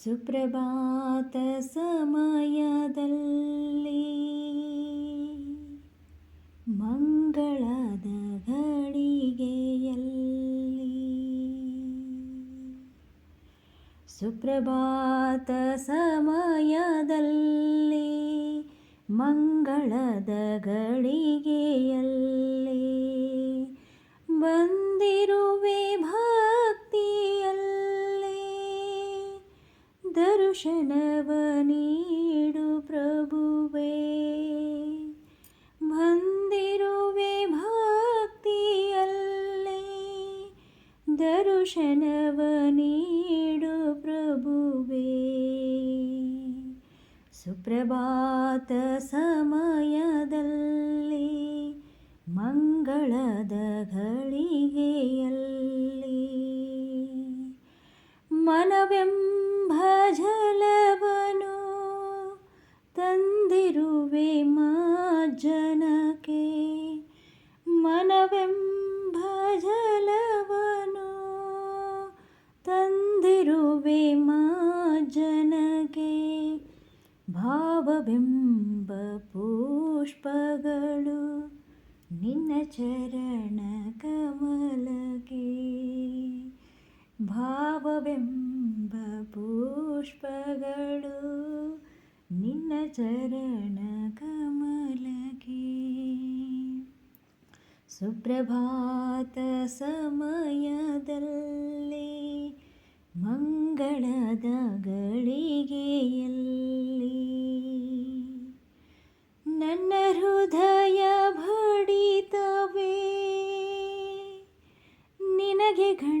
ಸುಪ್ರಭಾತ ಸಮಯದಲ್ಲಿ ಮಂಗಳದ ಘಳಿಗೆಯಲ್ಲಿ ಸುಪ್ರಭಾತ ಸಮಯದಲ್ಲಿ ಮಂಗಳದ ಗಳಿಗೆಯಲ್ಲಿ ಬಂದಿರುವೆ ದರ್ಶನವ ನೀಡು ಪ್ರಭುವೇ. ಬಂದಿರುವೆ ಭಕ್ತಿಯಲ್ಲೇ ದರ್ಶನವ ನೀಡು ಪ್ರಭುವೇ. ಸುಪ್ರಭಾತ ಸಮಯದಲ್ಲಿ ಮಂಗಳದ ಘಳಿಗೆಯಲ್ಲಿ. ಮನವೆಂಬ ತಂದಿರುವೆ ಜನಗೆ ಭಾವವೆಂಬ ಪುಷ್ಪಗಳು ನಿನ್ನ ಚರಣ ಕಮಲಗೆ ಭಾವವೆಂಬ ಪುಷ್ಪಗಳು ನಿನ್ನ ಚರಣ ಕಮಲಗೆ ಸುಪ್ರಭಾತ ಸಮಯದಲ್ಲಿ ಮಂಗಳದ ಗಳಿಗೆಯಲ್ಲಿ ನನ್ನ ಹೃದಯ ಬಡಿತವೇ ನಿನಗೆ ಗಂಟೆ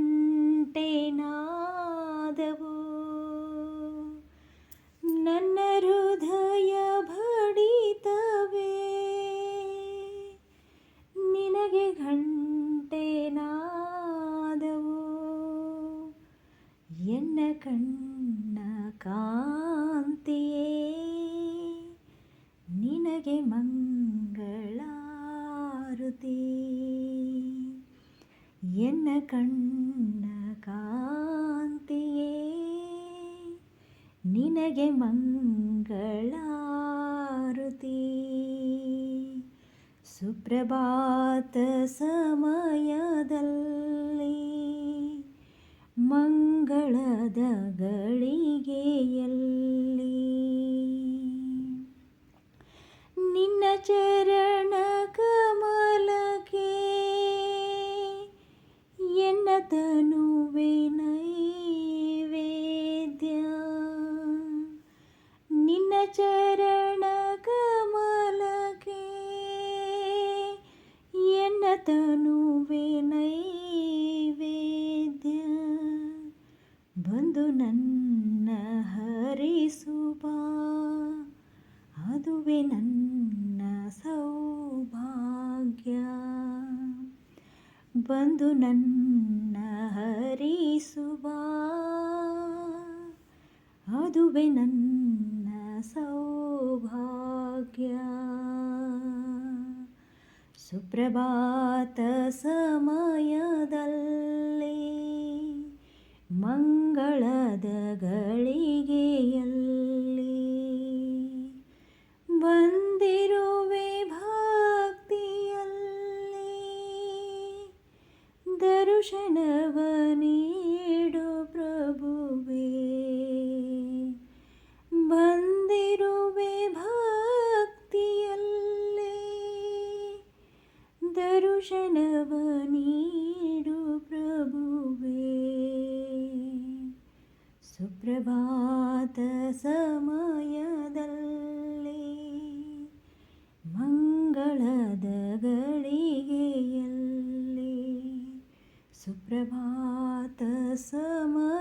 ಕಣ್ಣ ಕಾಂತಿಯೇ ನಿನಗೆ ಮಂಗಳಾರುತಿ ಎನ್ನ ಕಣ್ಣ ಕಾಂತಿಯೇ ನಿನಗೆ ಮಂಗಳಾರುತಿ ಸುಪ್ರಭಾತ ಸಮಯದಲ್ಲಿ ಮಂಗಳದ ಗಳಿಗೆಯಲ್ಲಿ ನಿನ್ನ ಚರಣ ಕಮಲಕ್ಕೆ ಎನ್ನ ತನುವೆ ನಿನ್ನ ಚರಣ ಕಮಲಕ್ಕೆ ಎನ್ನ ತನುವೆ ಅದುವೆ ನನ್ನ ಸೌಭಾಗ್ಯ. ಬಂದು ನನ್ನ ಹರಿಸುವ. ಅದುವೆ ನನ್ನ ಸೌಭಾಗ್ಯ. ಸುಪ್ರಭಾತ ಸಮಯದಲ್ಲಿ ದರ್ಶನವ ನೀಡು ಪ್ರಭುವೇ ಬಂದಿರುವೆ ಭಕ್ತಿಯಲ್ಲಿ ದರ್ಶನವ ನೀಡು ಪ್ರಭುವೇ ಸುಪ್ರಭಾತ ಸಮಯದಲ್ಲಿ ಪ್ರಭಾತ ಸಮಯದಲ್ಲಿ